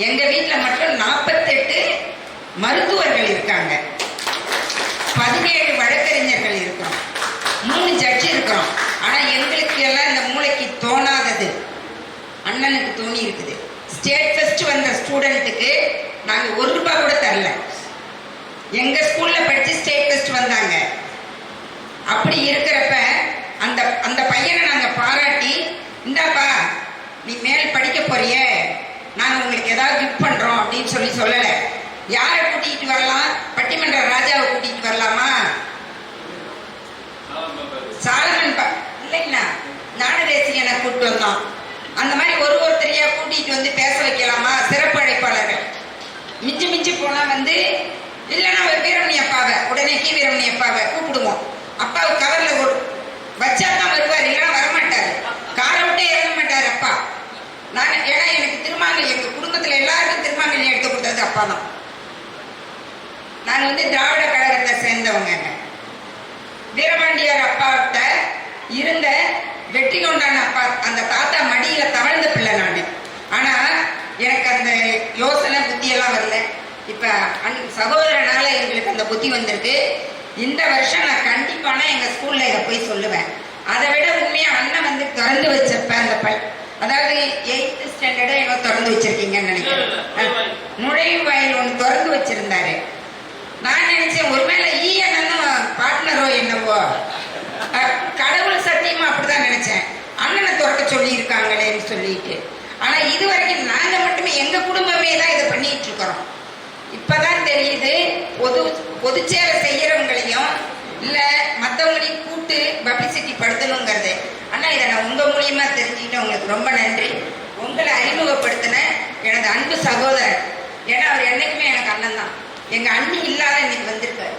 எங்கள் வீட்டில் மட்டும் நாற்பத்தெட்டு மருத்துவர்கள் இருக்காங்க. பதினேழு வழக்கறிஞர்கள் இருக்கிறோம். மூணு ஜட்ஜி இருக்கிறோம். ஆனா எங்களுக்கு எல்லாம் இந்த மூளைக்கு தோணாதது. அண்ணனுக்கு தோணி இருக்குது. ஸ்டேட் ஃபர்ஸ்ட் வந்த ஸ்டூடெண்ட்டுக்கு நாங்கள் ஒரு ரூபாய் கூட தரல. எங்கள் ஸ்கூலில் படித்து ஸ்டேட் ஃபர்ஸ்ட் வந்தாங்க. அப்படி இருக்கிறப்ப அந்த அந்த பையனை நாங்கள் பாராட்டி இந்தாப்பா நீ மேல் படிக்க போறியே. நாங்கள் உங்களுக்கு ஏதாவது கிஃப்ட் பண்ணுறோம் அப்படின்னு சொல்லி சொல்லலை. யாரை கூட்டிட்டு வரலாம்? பட்டிமன்ற ராஜாவை கூட்டிட்டு வரலாமா? சாலமன் ப- இல்லைங்களா ஞானதேசிகனை வந்தோம். அந்த மாதிரி ஒரு ஒருத்தரையா கூட்டிட்டு வந்து பேச வைக்கலாமா? சிறப்பு அழைப்பாளர்கள். மிஞ்சி மிஞ்சி போனா வந்து இல்லைன்னா வீரமணி அப்பாவை உடனே கி வீரமணி அப்பாவை கூப்பிடுவோம். அப்பாவை கவர்ல வச்சா தான் வருவார் இல்லைன்னா வரமாட்டார். காரை விட்டே இறங்க மாட்டார் அப்பா. நான் ஏன்னா எனக்கு திருமாங்கல் எங்க குடும்பத்துல எல்லாருக்கும் திருமாங்கல் எடுத்து கொடுத்தது அப்பா தான். நான் வந்து திராவிட கழகத்தை சேர்ந்தவங்க. வீரபாண்டியார் அப்பாவிட்ட இருந்த வெற்றி கொண்டான அப்பா அந்த தாத்தா மடியில தவழ்ந்த பிள்ளை நான். ஆனா எனக்கு அந்த யோசனை புத்தி எல்லாம் வரல. இப்ப அன் சகோதரனால எங்களுக்கு அந்த புத்தி வந்திருக்கு. இந்த வருஷம் நான் கண்டிப்பான எங்க ஸ்கூல்ல இதை போய் சொல்லுவேன். அதை விட உண்மையா அண்ணன் வந்து திறந்து வச்சப்ப அந்த பல் அதாவது எயித்து ஸ்டாண்டர்டோ என்னோ திறந்து வச்சிருக்கீங்கன்னு நினைக்கிறேன். நுழைவு வாயில் ஒன்று திறந்து வச்சிருந்தாரு. நான் நினைச்சேன் ஒருவேளை ஈ பார்ட்னரோ என்னவோ. கடவுள் சத்தியமா அப்படிதான் நினைச்சேன். அண்ணனை துறக்க சொல்லி இருக்காங்களேன்னு சொல்லிட்டு. ஆனா இது வரைக்கும் நாங்க மட்டுமே எங்க குடும்பமே தான் இதை பண்ணிட்டு இருக்கிறோம் இப்பதான் தெரியுது பொது பொது சேவை செய்யறவங்களையும் இல்ல மத்தவங்களையும் கூட்டு பப்ளிசிட்டி படுத்தணுங்கிறது ஆனா இதை நான் உங்க மூலியமா தெரிஞ்சுக்கிட்டேன். உங்களுக்கு ரொம்ப நன்றி. உங்களை அறிமுகப்படுத்தின எனது அன்பு சகோதரர். ஏன்னா அவர் என்னைக்குமே எனக்கு அண்ணன் தான் எங்க அண்ணி இல்லாத இன்னைக்கு வந்திருக்காரு.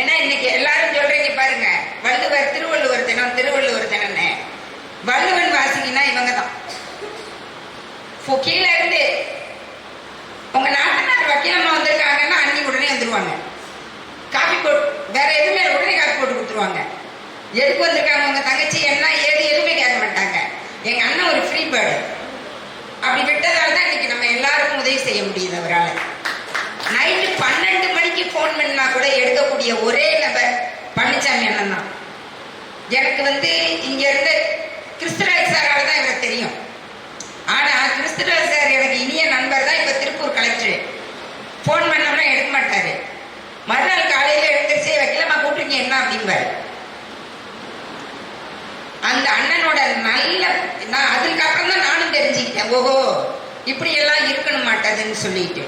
ஏன்னா இன்னைக்கு எல்லாரும் சொல்றீங்க பாருங்க வள்ளுவர் திருவள்ளுவர் தினம் திருவள்ளுவர் தினம்னு. வள்ளுவன் வாசிங்கன்னா இவங்க தான் கீழே இருந்து உங்க நாட்டுநாட்டு வக்கீலம்மா வந்திருக்காங்கன்னா அண்ணி உடனே வந்துருவாங்க. காஃபி போட்டு வேற எதுவுமே உடனே காஃபி போட்டு கொடுத்துருவாங்க. எதுக்கு வந்திருக்காங்க உங்க தங்கச்சி? என்ன? ஏது? எதுவுமே கேட்க மாட்டாங்க. எங்க அண்ணன் ஒரு ஃப்ரீ பேர்டு அப்படி விட்டதால தான் இன்னைக்கு நம்ம எல்லாருக்கும் உதவி செய்ய முடியுது அவரால். நைட்டு பன்னெண்டு மணிக்கு ஃபோன் பண்ணா கூட எடுக்கக்கூடிய ஒரே நபர் பழனிசாமி அண்ணன் தான். எனக்கு வந்து இங்க இருந்து கிறிஸ்துராஜ் சாரால் தான் இவரை தெரியும். ஆனா கிறிஸ்துராஜ் சார் எனக்கு இனிய நண்பர் தான் இப்ப திருப்பூர் கலெக்டர் ஃபோன் பண்ணோம்னா எடுக்க மாட்டாரு. மறுநாள் காலையில எழுந்திரிச்சு வைக்கலமா கூப்பிட்டுங்க என்ன அப்படிம்பாரு. அந்த அண்ணனோட நல்ல நான் அதுக்கப்புறம் தான் நானும் தெரிஞ்சுக்கிட்டேன். ஓஹோ இப்படி எல்லாம் இருக்கணும் மாட்டாதுன்னு சொல்லிட்டு.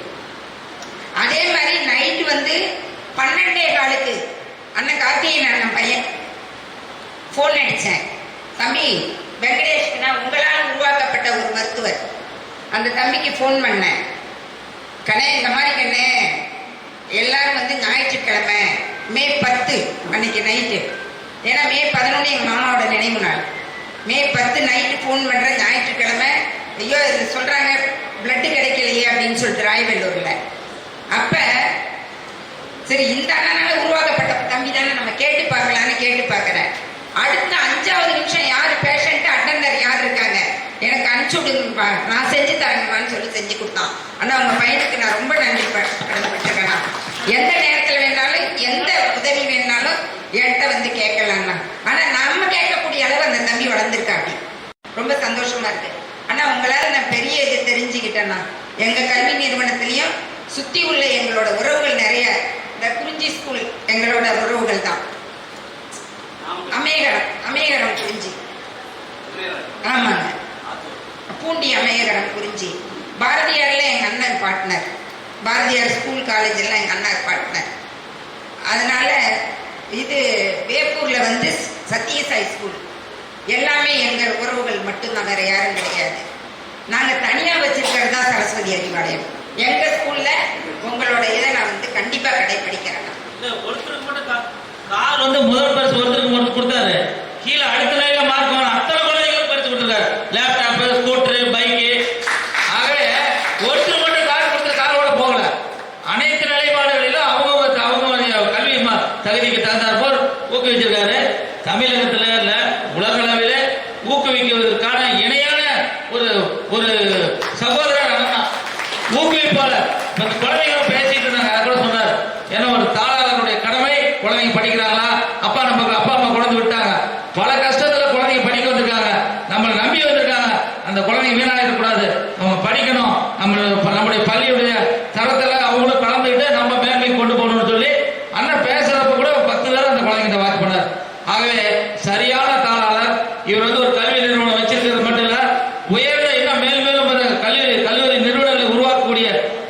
அதே மாதிரி நைட்டு வந்து பன்னெண்டே காலுக்கு அண்ணன் கார்த்திகேயன் அண்ணன் பையன் ஃபோன் அடித்தேன் தம்பி வெங்கடேஷ்னா உங்களால் உருவாக்கப்பட்ட ஒரு மருத்துவர். அந்த தம்பிக்கு ஃபோன் பண்ணேன். கண்ணே இந்த மாதிரி கண்ணே எல்லாரும் வந்து ஞாயிற்றுக்கிழமை மே பத்து அன்னைக்கு நைட்டு ஏன்னா மே பதினொன்று எங்கள் மாமாவோட நினைவு நாள். மே பத்து நைட்டு ஃபோன் பண்ணுற ஞாயிற்றுக்கிழமை ஐயோ இது சொல்கிறாங்க பிளட்டு கிடைக்கலையே அப்படின்னு சொல்லிட்டு ராயவெல்லூரில் அப்போ சரி இந்த அண்ணனால உருவாக்கப்பட்ட தம்பி தானே நம்ம கேட்டு பார்க்கலான்னு கேட்டு பார்க்குறேன். அடுத்த அஞ்சாவது நிமிஷம் யார் பேஷண்ட் அட்டண்டர் யார் இருக்காங்க? எனக்கு அனுப்பிச்சு விடுங்கப்பா. நான் செஞ்சு தரேங்கம்மான்னு சொல்லி செஞ்சு கொடுத்தான். ஆனால் உங்க பையனுக்கு நான் ரொம்ப நன்றி ப- எந்த நேரத்தில் வேணாலும் எந்த உதவி வேணாலும் என்கிட்ட வந்து கேட்கலாம்னா ஆனால் நம்ம கேட்கக்கூடிய அளவு அந்த தம்பி வளர்ந்துருக்காப்படி ரொம்ப சந்தோஷமா இருக்கு. ஆனா உங்களால நான் பெரிய இது தெரிஞ்சுக்கிட்டேன்னா எங்க கல்வி நிறுவனத்திலையும் சுற்றி உள்ள எங்களோட உறவுகள் நிறைய இந்த குறிஞ்சி ஸ்கூல் எங்களோட உறவுகள் தான். அமேகரம் அமேகரம் குறிஞ்சி. ஆமாங்க. பூண்டி அமேகரம் குறிஞ்சி. பாரதியார்ல எங்க அண்ணன் பாட்னர் பாரதியார் ஸ்கூல் காலேஜில் எங்க அண்ணன் பாட்னர் அதனால இது வேப்பூர்ல வந்து சத்யசாய் ஸ்கூல் எல்லாமே எங்கள் உறவுகள் மட்டும்தான் வேற யாரும் கிடையாது. நாங்கள் தனியாக வச்சிருக்கிறது தான் சரஸ்வதி அறிவாலயம் எங்கள் ஸ்கூல் உங்களோட இதை நான் வந்து கண்டிப்பா கடைபிடிக்கிறேன் நான். இல்ல, ஒருத்தருக்கு மட்டும் கா- கார் வந்து முதல் பரிசு ஒருத்தருக்கு ஒருத்தர் கொடுத்தாரு. கீழே அடுத்த நிலையில மார்க் வாங்கின அத்தனை குழந்தைகளுக்கு பரிசு கொடுத்துருக்காரு லேப்டாப் ஸ்கூட்டரு பைக்கு ஆகவே ஒருத்தர் மட்டும் கார் கொடுத்து காரோட போகல அனைத்து நிலைப்பாடுகளிலும் அவங்க அவங்க கல்வி ம- தகுதிக்கு தகுந்தாற் போல் ஊக்குவிச்சிருக்காரு தமிழகத்துல இல்ல உலக அளவில ஊக்குவிக்குவதற்கான இணையான ஒரு ஒரு சகோதரர் அண்ணன் தான். ஊக்குவிப்பாளர் இப்ப இந்த குழந்தைங்க பேசிட்டு இருந்தாங்க அதை கூட சொன்னார் ஏன்னா ஒரு தாளாளருடைய கடமை குழந்தைங்க படிக்கிறாங்களா அப்பா நமக்கு அப்பா அம்மா குழந்தை விட்டாங்க பல கஷ்டத்துல குழந்தைங்க படிக்க வந்திருக்காங்க நம்மளை நம்பி வந்திருக்காங்க அந்த குழந்தைங்க வீணாயிடக் கூடாது அவங்க படிக்கணும் நம்ம நம்முடைய பள்ளியுடைய தரத்துல அவங்களும் கலந்துக்கிட்டு நம்ம மேன்மை கொண்டு போகணும்னு சொல்லி அண்ணன் பேசுறப்ப கூட ஒரு பத்து பேர் அந்த குழந்தைகிட்ட வாக்கு பண்ணார் ஆகவே சரியான தாளாளர் இவர் வந்து ஒரு கல்வி நிறுவனம் வச்சிருக்கிறது மட்டும் இல்ல உயர்ந்த இன்னும் மேல் மேலும் ஒரு கல்வி கல்லூரி நிறுவனங்களை உருவாக்கக்கூடிய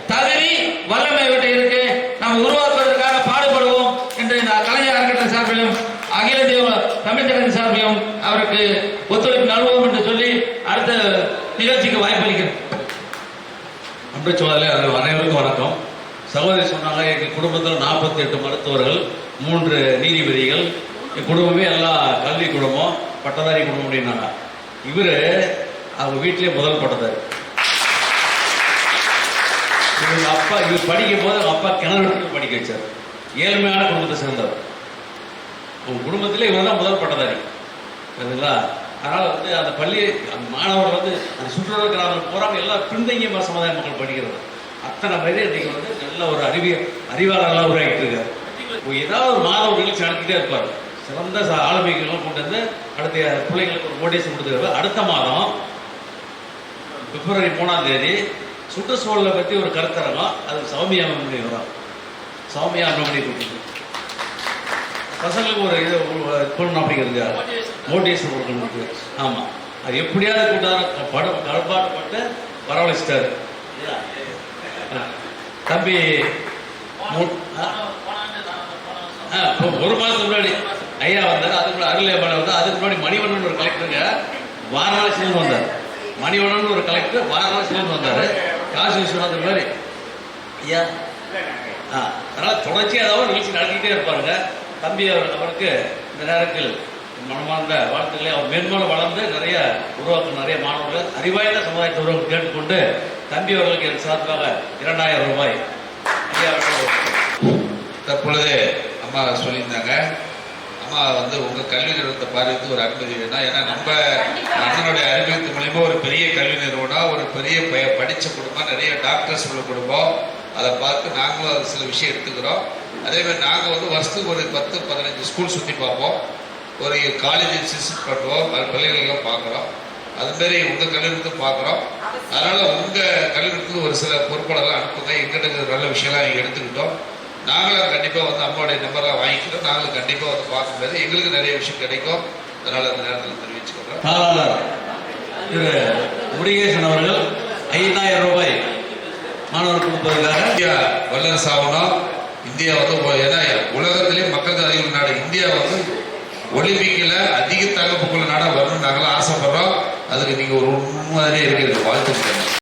தகுதி வல்லமை இவர்கிட்ட இருக்கு நம்ம உருவாக்குவதற்காக பாடுபடுவோம் என்று இந்த கலைஞர் அறக்கட்டளை சார்பிலும் அகில இந்திய தமிழ் திறன் சார்பிலும் அவருக்கு ஒத்துழைப்பு நல்வோம் என்று சொல்லி அடுத்த நிகழ்ச்சிக்கு வாய்ப்பளிக்கிறேன் அன்பு சோதரில் அனைவருக்கும் வணக்கம். சகோதரி சொன்னாங்க எங்கள் குடும்பத்தில் நாற்பத்தி எட்டு மருத்துவர்கள் மூன்று நீதிபதிகள். என் குடும்பமே எல்லாம் கல்வி குடும்பம் பட்டதாரி குடும்பம் அப்படின்னாங்க. இவர் அவங்க வீட்டிலேயே முதல் பட்டதாரி. இவங்க அப்பா இவர் படிக்கும் போது அவங்க அப்பா கிணறு படிக்க வச்சார். ஏழ்மையான குடும்பத்தை சேர்ந்தவர். உங்கள் குடும்பத்திலே இவர் தான் முதல் பட்டதாரி. சரிங்களா? அதனால் வந்து அந்த பள்ளி அந்த மாணவர் வந்து அந்த சுற்றுலா கிராமங்கள் போகிறாங்க எல்லாம் பின்தங்கிய சமுதாய மக்கள் படிக்கிறது. அத்தனை பேரே இன்றைக்கி வந்து நல்ல ஒரு அறிவிய அறிவாளர்களாக உருவாகிட்டு இருக்காரு. ஏதாவது ஒரு மாணவர் நிகழ்ச்சி இருப்பார். சிறந்த ச- ஆளுமைகளும் கொண்டு வந்து அடுத்த பிள்ளைங்களுக்கு ஒரு மோட்டிவேஷன் கொடுத்துருக்காரு. அடுத்த மாதம் பிப்ரவரி மூணாம் தேதி சுற்றுச்சூழலை பற்றி ஒரு கருத்தரங்கம் அது சௌமியா மணி வரும் சௌமியா மணி கூட்டிட்டு பசங்களுக்கு ஒரு இது போடணும் அப்படிங்கிறது மோட்டிவேஷன் கொடுக்கணும் ஆமாம் அது எப்படியாவது கூட்டார படம் கடப்பாடுபட்டு வரவழைச்சிட்டாரு. ஆ. தம்பி ஆ? ஆ, ஒரு மாதத்துக்கு முன்னாடி ஐயா வந்தார் அதுக்கு முன்னாடி அருளேபாளர் வந்தார் அதுக்கு முன்னாடி மணிவண்ணன் ஒரு கலெக்டருங்க வாரணாசிலேருந்து வந்தார். மணிவண்ணன் ஒரு கலெக்டர் வாரணாசிலேருந்து வந்தார். காசி விஸ்வநாதன் மாதிரி ஐயா? ஆ, அதனால் தொடர்ச்சியாக ஏதாவது நிகழ்ச்சி நடத்திக்கிட்டே இருப்பாருங்க. தம்பி அவர் அவருக்கு இந்த நேரத்தில் மனமார்ந்த வாழ்த்துக்களை அவர் மேன்மேலும் வளர்ந்து நிறைய உருவாக்கும் நிறைய மாணவர்கள் அறிவாய்ந்த சமுதாயத்தை உருவாக்க கேட்டுக்கொண்டு தம்பி அவர்களுக்கு என் சார்பாக இரண்டாயிரம் ரூபாய் தற்பொழுது அம்மா சொல்லியிருந்தாங்க. அம்மா வந்து உங்க கல்வி நிறுவனத்தை பார்வைத்து ஒரு அனுமதி வேணும் ஏன்னா நம்ம அண்ணனுடைய அறிவியத்து மூலியமா ஒரு பெரிய கல்வி நிறுவனம் ஒரு பெரிய ப- படிச்ச குடும்பம் நிறைய டாக்டர்ஸ் உள்ள குடும்பம். அதை பார்த்து நாங்களும் சில விஷயம் எடுத்துக்கிறோம். அதே மாதிரி நாங்கள் வந்து வருஷத்துக்கு ஒரு பத்து பதினஞ்சு ஸ்கூல் சுற்றி பார்ப்போம். ஒரு காலேஜ் விசிட் பண்ணுவோம். அது பள்ளிகளெல்லாம் பார்க்குறோம். அதுமாரி உங்கள் கல்லூரிக்கும் பார்க்குறோம். அதனால் உங்கள் கல்லூரிக்கு ஒரு சில பொறுப்பாளர்லாம் அனுப்புங்க. எங்கிட்ட நல்ல விஷயம்லாம் எடுத்துக்கிட்டோம். நாங்களும் கண்டிப்பாக வந்து அம்மாவுடைய நம்பர்லாம் வாங்கிக்கிறோம். நாங்களும் கண்டிப்பாக வந்து பார்க்க முடியாது எங்களுக்கு நிறைய விஷயம் கிடைக்கும். அதனால் அந்த நேரத்தில் தெரிவிச்சுக்கிறோம். தாளாளர். முருகேசன் அவர்கள் ஐந்தாயிரம் ரூபாய். மாணவர் கொடுப்பதற்காக இந்தியா வல்லரசு ஆகணும் இந்தியா வந்து ஏன்னா உலகத்திலே மக்கள் அதிகம் நாடு. இந்தியா வந்து ஒலிம்பிக்கில் அதிக தகப்புக்குள்ள நாடாக வரணும்னு நாங்களாம் ஆசைப்படுறோம். அதுக்கு நீங்கள் ஒரு உண்மையாக இருக்கிறது வாழ்த்து